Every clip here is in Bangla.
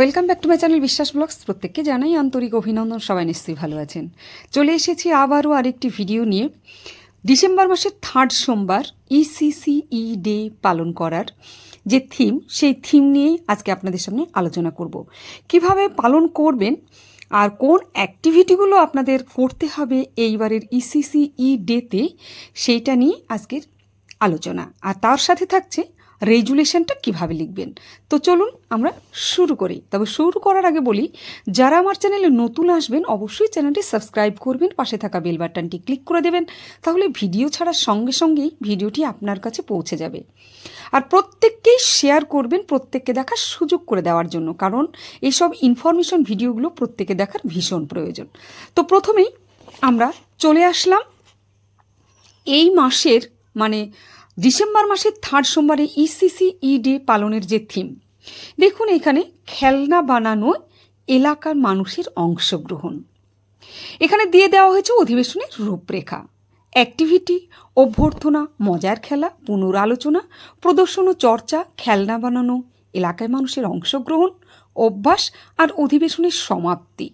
Welcome back to my channel Biswas blogs প্রত্যেককে জানাই আন্তরিক অভিনন্দন, সবাই নিশ্চয়ই ভালো আছেন। চলে এসেছি আবারও আরেকটি ভিডিও নিয়ে। ডিসেম্বর মাসের থার্ড সোমবার E ইসিসিই ডে পালন করার যে থিম সেই থিম নিয়েই আজকে আপনাদের সামনে আলোচনা করব। কীভাবে পালন করবেন আর কোন অ্যাক্টিভিটিগুলো আপনাদের করতে হবে এইবারের E ইসিসিই ডেতে সেইটা নিয়ে আজকের আলোচনা। আর তার সাথে থাকছে রেজুলেশনটা কীভাবে লিখবেন? তো চলুন আমরা শুরু করি। তবে শুরু করার আগে বলি, যারা আমার চ্যানেলে নতুন আসবেন, অবশ্যই চ্যানেলটি সাবস্ক্রাইব করবেন, পাশে থাকা বেল বাটনটি ক্লিক করে দেবেন, তাহলে ভিডিও ছাড়ার সঙ্গে সঙ্গেই ভিডিওটি আপনার কাছে পৌঁছে যাবে। আর প্রত্যেককেই শেয়ার করবেন, প্রত্যেককে দেখার সুযোগ করে দেওয়ার জন্য, কারণ এইসব ইনফরমেশন ভিডিওগুলো প্রত্যেকে দেখার ভীষণ প্রয়োজন। তো প্রথমেই আমরা চলে আসলাম এই মাসের মানে ডিসেম্বর মাসের থার্ড সোমবারে ইসিসি ই ডে পালনের যে থিম দেখুন এখানে খেলনা বানানো এলাকার মানুষের অংশগ্রহণ। এখানে দিয়ে দেওয়া হয়েছে অধিবেশনের রূপরেখা অ্যাক্টিভিটি অভ্যর্থনা, মজার খেলা, পুনরালোচনা, প্রদর্শন ও চর্চা, খেলনা বানানো এলাকায় মানুষের অংশগ্রহণ, অভ্যাস আর অধিবেশনের সমাপ্তি।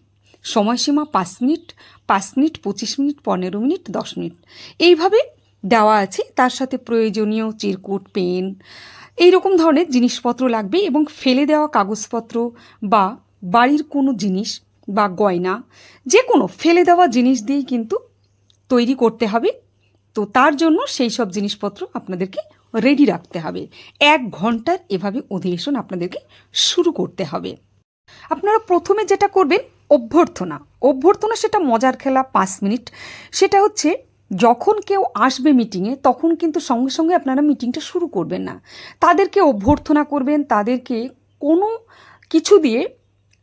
সময়সীমা পাঁচ মিনিট পাঁচ মিনিট, পঁচিশ মিনিট, পনেরো মিনিট, দশ মিনিট। এইভাবে দেওয়া আছে। তার সাথে প্রয়োজনীয় চিরকুট, পেন এই রকম ধরনের জিনিসপত্র লাগবে এবং ফেলে দেওয়া কাগজপত্র বা বাড়ির কোনো জিনিস বা গয়না যে কোনো ফেলে দেওয়া জিনিস দিয়েই কিন্তু তৈরি করতে হবে। তো তার জন্য সেই সব জিনিসপত্র আপনাদেরকে রেডি রাখতে হবে। এক ঘণ্টার এভাবে অধিবেশন আপনাদেরকে শুরু করতে হবে। আপনারা প্রথমে যেটা করবেন, অভ্যর্থনা। অভ্যর্থনা সেটা মজার খেলা, পাঁচ মিনিট। সেটা হচ্ছে যখন কেউ আসবে মিটিংয়ে তখন কিন্তু সঙ্গে সঙ্গে আপনারা মিটিংটা শুরু করবেন না। তাদেরকে অভ্যর্থনা করবেন, তাদেরকে কোনো কিছু দিয়ে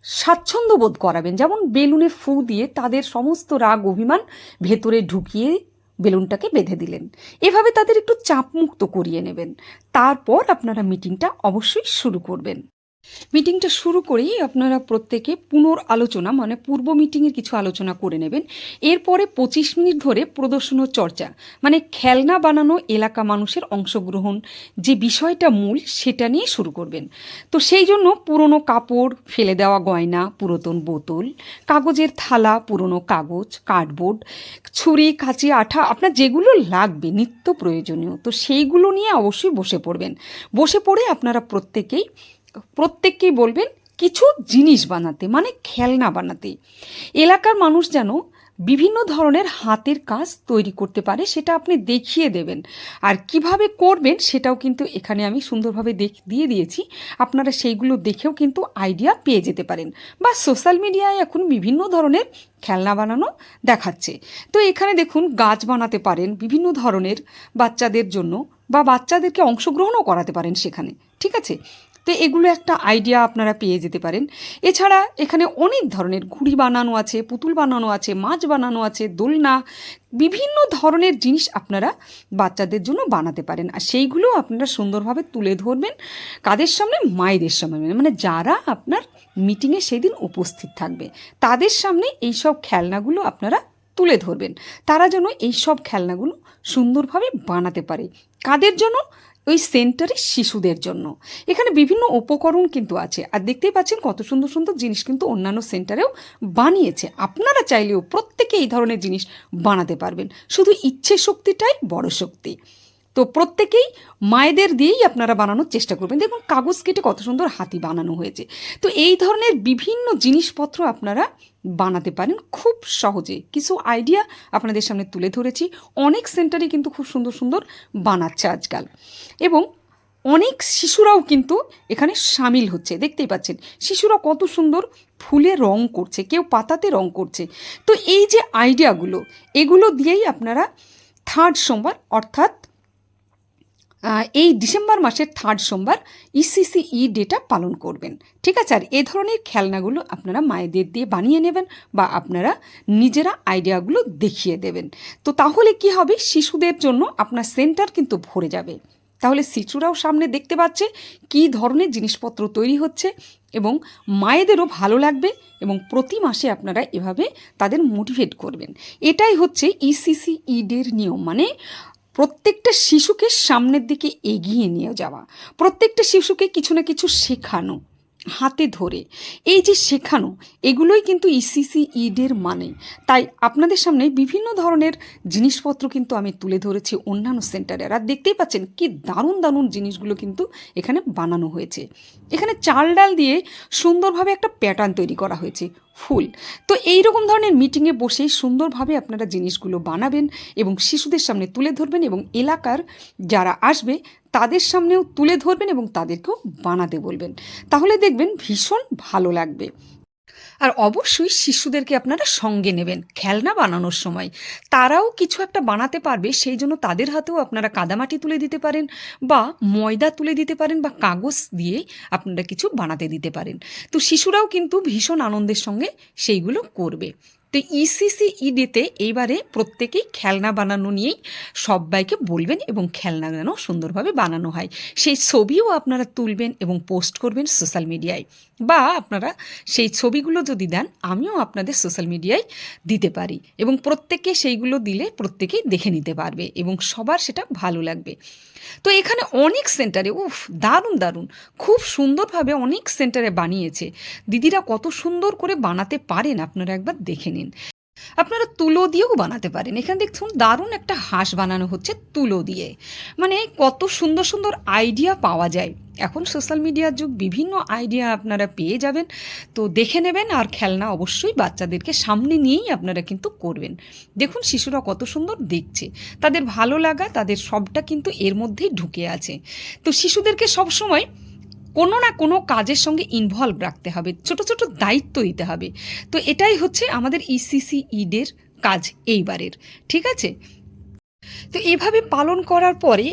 স্বাচ্ছন্দ্য বোধ করাবেন। যেমন বেলুনে ফু দিয়ে তাদের সমস্ত রাগ, অভিমান ভেতরে ঢুকিয়ে বেলুনটাকে বেঁধে দিলেন। এভাবে তাদের একটু চাপমুক্ত করিয়ে নেবেন। তারপর আপনারা মিটিংটা অবশ্যই শুরু করবেন। মিটিংটা শুরু করেই আপনারা প্রত্যেকে পুনর আলোচনা মানে পূর্ব মিটিংয়ের কিছু আলোচনা করে নেবেন। এরপরে পঁচিশ মিনিট ধরে প্রদর্শন ও চর্চা মানে খেলনা বানানো এলাকা মানুষের অংশগ্রহণ, যে বিষয়টা মূল সেটা নিয়ে শুরু করবেন। তো সেই জন্য পুরনো কাপড়, ফেলে দেওয়া গয়না, পুরাতন বোতল, কাগজের থালা, পুরনো কাগজ, কার্ডবোর্ড, ছুরি, কাঁচি, আঠা, আপনার যেগুলো লাগবে, নিত্য প্রয়োজনীয়, তো সেইগুলো নিয়ে অবশ্যই বসে পড়বেন। বসে পড়ে আপনারা প্রত্যেকেই প্রত্যেককেই বলবেন কিছু জিনিস বানাতে মানে খেলনা বানাতে। এলাকার মানুষ যেন বিভিন্ন ধরনের হাতের কাজ তৈরি করতে পারে, সেটা আপনি দেখিয়ে দেবেন। আর কীভাবে করবেন সেটাও কিন্তু এখানে আমি সুন্দরভাবে দেখ, দিয়ে দিয়েছি। আপনারা সেইগুলো দেখেও কিন্তু আইডিয়া পেয়ে যেতে পারেন। বা সোশ্যাল মিডিয়ায় এখন বিভিন্ন ধরনের খেলনা বানানো দেখাচ্ছে। তো এখানে দেখুন, গাছ বানাতে পারেন, বিভিন্ন ধরনের বাচ্চাদের জন্য বা বাচ্চাদেরকে অংশগ্রহণও করাতে পারেন সেখানে। ঠিক আছে? তো এগুলো একটা আইডিয়া আপনারা পেয়ে যেতে পারেন। এছাড়া এখানে অনেক ধরনের ঘুড়ি বানানো আছে, পুতুল বানানো আছে, মাছ বানানো আছে, দোলনা, বিভিন্ন ধরনের জিনিস আপনারা বাচ্চাদের জন্য বানাতে পারেন। আর সেইগুলো আপনারা সুন্দরভাবে তুলে ধরবেন কাদের সামনে? মায়েদের সামনে। মানে যারা আপনার মিটিংয়ে সেদিন উপস্থিত থাকবে, তাদের সামনে এই সব খেলনাগুলো আপনারা তুলে ধরবেন। তারা যেন এই সব খেলনাগুলো সুন্দরভাবে বানাতে পারে। কাদের জন্য? ওই সেন্টারে শিশুদের জন্য। এখানে বিভিন্ন উপকরণ কিন্তু আছে। আর দেখতেই পাচ্ছেন কত সুন্দর সুন্দর জিনিস কিন্তু অন্যান্য সেন্টারেও বানিয়েছে। আপনারা চাইলেও প্রত্যেকে এই ধরনের জিনিস বানাতে পারবেন। শুধু ইচ্ছে শক্তিটাই বড় শক্তি। তো প্রত্যেকেই মায়েদের দিয়েই আপনারা বানানোর চেষ্টা করবেন। দেখুন, কাগজ কেটে কত সুন্দর হাতি বানানো হয়েছে। তো এই ধরনের বিভিন্ন জিনিসপত্র আপনারা বানাতে পারেন খুব সহজে। কিছু আইডিয়া আপনাদের সামনে তুলে ধরেছি। অনেক সেন্টারে কিন্তু খুব সুন্দর সুন্দর বানাচ্ছে আজকাল। এবং অনেক শিশুরাও কিন্তু এখানে সামিল হচ্ছে। দেখতেই পাচ্ছেন, শিশুরা কত সুন্দর ফুলে রং করছে, কেউ পাতাতে রং করছে। তো এই যে আইডিয়াগুলো, এগুলো দিয়েই আপনারা থার্ড সোমবার, অর্থাৎ এই ডিসেম্বর মাসের থার্ড সোমবার E ইসিসিই ডেটা পালন করবেন। ঠিক আছে? আর এ ধরনের খেলনাগুলো আপনারা মায়েদের দিয়ে বানিয়ে নেবেন বা আপনারা নিজেরা আইডিয়াগুলো দেখিয়ে দেবেন। তো তাহলে কি হবে? শিশুদের জন্য আপনার সেন্টার কিন্তু ভরে যাবে। তাহলে শিশুরাও সামনে দেখতে পাচ্ছে কী ধরনের জিনিসপত্র তৈরি হচ্ছে এবং মায়েদেরও ভালো লাগবে এবং প্রতি মাসে আপনারা এভাবে তাদের মোটিভেট করবেন। এটাই হচ্ছে E ইসিসি ইডের নিয়ম। মানে প্রত্যেকটা শিশুকে সামনের দিকে এগিয়ে নিয়ে যাওয়া প্রত্যেকটা শিশুকে কিছু না কিছু শেখানো। হাতে ধরে। এই যে শেখানো, এগুলোই কিন্তু ইসিসি ইডের মানে। তাই আপনাদের সামনে বিভিন্ন ধরনের জিনিসপত্র কিন্তু আমি তুলে ধরেছি অন্যান্য সেন্টারে। আর দেখতেই পাচ্ছেন কি দারুণ দারুণ জিনিসগুলো কিন্তু এখানে বানানো হয়েছে। এখানে চাল ডাল দিয়ে সুন্দরভাবে একটা প্যাটার্ন তৈরি করা হয়েছে, ফুল। তো এই রকম ধরনের মিটিংয়ে বসেই সুন্দরভাবে আপনারা জিনিসগুলো বানাবেন এবং শিশুদের সামনে তুলে ধরবেন এবং এলাকার যারা আসবে তাদের সামনেও তুলে ধরবেন এবং তাদেরকেও বানাতে বলবেন। তাহলে দেখবেন ভীষণ ভালো লাগবে। আর অবশ্যই শিশুদেরকে আপনারা সঙ্গে নেবেন খেলনা বানানোর সময়। তারাও কিছু একটা বানাতে পারবে, সেই জন্য তাদের হাতেও আপনারা কাদামাটি তুলে দিতে পারেন বা ময়দা তুলে দিতে পারেন বা কাগজ দিয়ে আপনারা কিছু বানাতে দিতে পারেন। তো শিশুরাও কিন্তু ভীষণ আনন্দের সঙ্গে সেইগুলো করবে। তো ইসিসি ইডিতে এইবারে প্রত্যেকেই খেলনা বানানো নিয়েই সবাইকে বলবেন এবং খেলনা যেন সুন্দরভাবে বানানো হয়। সেই ছবিও আপনারা তুলবেন এবং পোস্ট করবেন সোশ্যাল মিডিয়ায়। বা আপনারা সেই ছবিগুলো যদি দেন, আমিও আপনাদের সোশ্যাল মিডিয়ায় দিতে পারি এবং প্রত্যেকে সেইগুলো দিলে প্রত্যেকেই দেখে নিতে পারবে এবং সবার সেটা ভালো লাগবে। তো এখানে অনেক সেন্টারে, উফ, দারুণ দারুণ, খুব সুন্দরভাবে অনেক সেন্টারে বানিয়েছে। দিদিরা কত সুন্দর করে বানাতে পারেন, আপনারা একবার দেখে নিন। আপনারা তুলো দিয়েও বানাতে পারেন। এখানে দেখুন দারুণ একটা হাঁস বানানো হচ্ছে তুলো দিয়ে। মানে কত সুন্দর সুন্দর আইডিয়া পাওয়া যায়। এখন সোশ্যাল মিডিয়ার যুগ, বিভিন্ন আইডিয়া আপনারা পেয়ে যাবেন। তো দেখে নেবেন আর খেলনা অবশ্যই বাচ্চাদেরকে সামনে নিয়েই আপনারা কিন্তু করবেন। দেখুন শিশুরা কত সুন্দর দেখছে। তাদের ভালো লাগা, তাদের সবটা কিন্তু এর মধ্যেই ঢুকে আছে। তো শিশুদেরকে সবসময় কোনো না কোনো কাজের সঙ্গে ইনভলভ রাখতে হবে, ছোট ছোট দায়িত্ব দিতে হবে। তো এটাই হচ্ছে আমাদের ইসিসি ইডের কাজ এইবারের, ঠিক আছে? তো এভাবে পালন করার পরে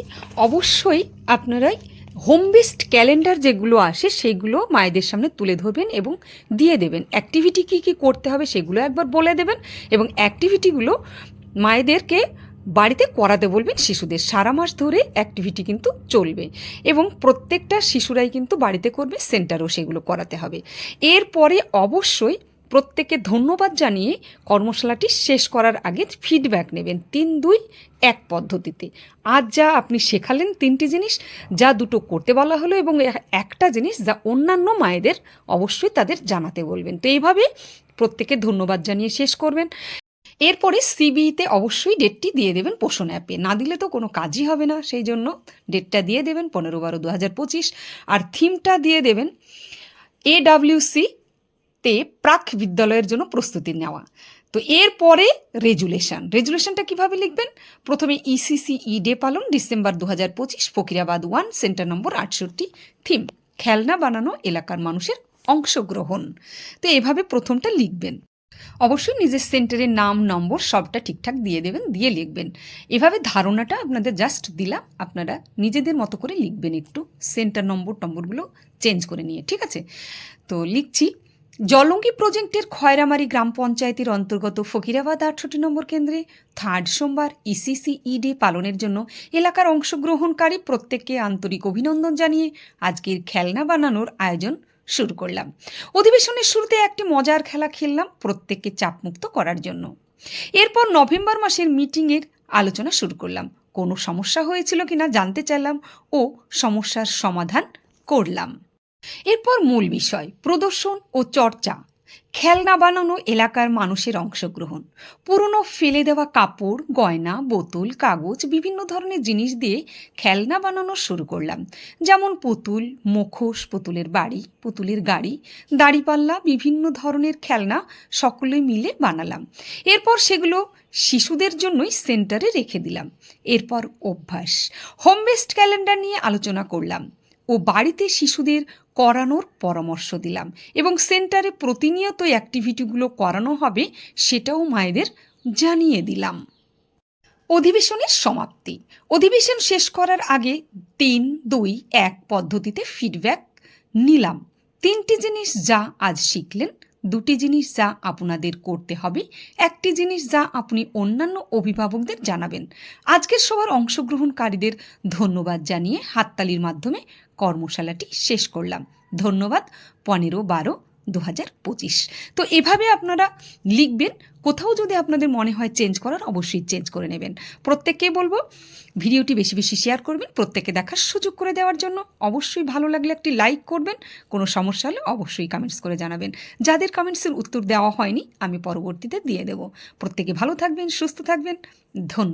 অবশ্যই আপনারাই হোম বেসড ক্যালেন্ডার যেগুলো আসে সেগুলো মায়েদের সামনে তুলে ধরবেন এবং দিয়ে দেবেন। অ্যাক্টিভিটি কী কী করতে হবে সেগুলো একবার বলে দেবেন এবং অ্যাক্টিভিটিগুলো মায়েদেরকে বাড়িতে করাতে বলবেন শিশুদের। সারা মাস ধরে অ্যাক্টিভিটি কিন্তু চলবে এবং প্রত্যেকটা শিশুরাই কিন্তু বাড়িতে করবে সেন্টারও সেগুলো করাতে হবে। এরপরে অবশ্যই প্রত্যেককে ধন্যবাদ জানিয়ে কর্মশালাটি শেষ করার আগে ফিডব্যাক নেবেন তিন দুই এক পদ্ধতিতে। আজ যা আপনি শেখালেন তিনটি জিনিস, যা দুটো করতে বলা হলো এবং একটা জিনিস যা অন্যান্য মায়েদের অবশ্যই তাদের জানাতে বলবেন। তো এইভাবে প্রত্যেকে ধন্যবাদ জানিয়ে শেষ করবেন। এরপরে সিবিতে অবশ্যই ডেটটি দিয়ে দেবেন পোষণ অ্যাপে না দিলে তো কোনো কাজই হবে না, সেই জন্য ডেটটা দিয়ে দেবেন পনেরো বারো দু হাজার পঁচিশ। আর থিমটা দিয়ে দেবেন এডাব্লিউসি তে প্রাক বিদ্যালয়ের জন্য প্রস্তুতি নেওয়া। তো এরপরে রেজুলেশন। রেজুলেশনটা কীভাবে লিখবেন? প্রথমে E ইসিসি ই ডে পালন, ডিসেম্বর দু হাজার পঁচিশ, ফকিরাবাদ ওয়ান, সেন্টার নম্বর আটষট্টি থিম খেলনা বানানো এলাকার মানুষের অংশগ্রহণ। তো এভাবে প্রথমটা লিখবেন। অবশ্যই নিজের সেন্টারের নাম, নম্বর সবটা ঠিকঠাক দিয়ে দেবেন, দিয়ে লিখবেন। এভাবে ধারণাটা আপনাদের জাস্ট দিলাম, আপনারা নিজেদের মতো করে লিখবেন একটু, সেন্টার নম্বর, নম্বরগুলো চেঞ্জ করে নিয়ে, ঠিক আছে? তো লিখছি, জলঙ্গি প্রজেক্টের খয়রামারি গ্রাম পঞ্চায়েতের অন্তর্গত ফকিরাবাদ আটষট্টি নম্বর কেন্দ্রে থার্ড সোমবার E ইসিসি ইডে পালনের জন্য এলাকার অংশগ্রহণকারী প্রত্যেককে আন্তরিক অভিনন্দন জানিয়ে আজকের খেলনা বানানোর আয়োজন শুরু করলাম। অধিবেশনের শুরুতে একটি মজার খেলা খেললাম প্রত্যেককে চাপমুক্ত করার জন্য। এরপর নভেম্বর মাসের মিটিংয়ের আলোচনা শুরু করলাম। কোনো সমস্যা হয়েছিল কিনা জানতে চাইলাম ও সমস্যার সমাধান করলাম। এরপর মূল বিষয়, প্রদর্শন ও চর্চা। খেলনা বানানো এলাকার মানুষের অংশগ্রহণ। পুরনো ফেলে দেওয়া কাপড়, গয়না, বোতল, কাগজ, বিভিন্ন ধরনের জিনিস দিয়ে খেলনা বানানো শুরু করলাম। যেমন পুতুল, মুখোশ, পুতুলের বাড়ি, পুতুলের গাড়ি, দাড়িপাল্লা, বিভিন্ন ধরনের খেলনা সকলে মিলে বানালাম। এরপর সেগুলো শিশুদের জন্যই সেন্টারে রেখে দিলাম। এরপর অভ্যাস। হোম বেসড ক্যালেন্ডার নিয়ে আলোচনা করলাম। ও বাড়িতে শিশুদের করানোর পরামর্শ দিলাম এবং সেন্টারে প্রতিনিয়ত অ্যাক্টিভিটিগুলো করানো হবে সেটাও মায়েদের জানিয়ে দিলাম। অধিবেশনের সমাপ্তি। অধিবেশন শেষ করার আগে তিন, দুই, এক পদ্ধতিতে ফিডব্যাক নিলাম। তিনটি জিনিস যা আজ শিখলেন দুটি জিনিস যা আপনাদের করতে হবে। একটি জিনিস যা আপনি অন্যান্য অভিভাবকদের জানাবেন। আজকের সবার অংশগ্রহণকারীদের ধন্যবাদ জানিয়ে হাততালির মাধ্যমে কর্মশালাটি শেষ করলাম। ধন্যবাদ। পনেরো, বারো দু হাজার পঁচিশ। তো এভাবে আপনারা লিখবেন, কোথাও যদি আপনাদের মনে হয় চেঞ্জ করার, অবশ্যই চেঞ্জ করে নেবেন। প্রত্যেককে বলব, ভিডিওটি বেশি বেশি শেয়ার করবেন প্রত্যেকে দেখার সুযোগ করে দেওয়ার জন্য। অবশ্যই ভালো লাগলে একটি লাইক করবেন, কোনো সমস্যা হলে অবশ্যই কমেন্টস করে জানাবেন। যাদের কমেন্টসের উত্তর দেওয়া হয়নি, আমি পরবর্তীতে দিয়ে দেবো। প্রত্যেকে ভালো থাকবেন, সুস্থ থাকবেন, ধন্যবাদ।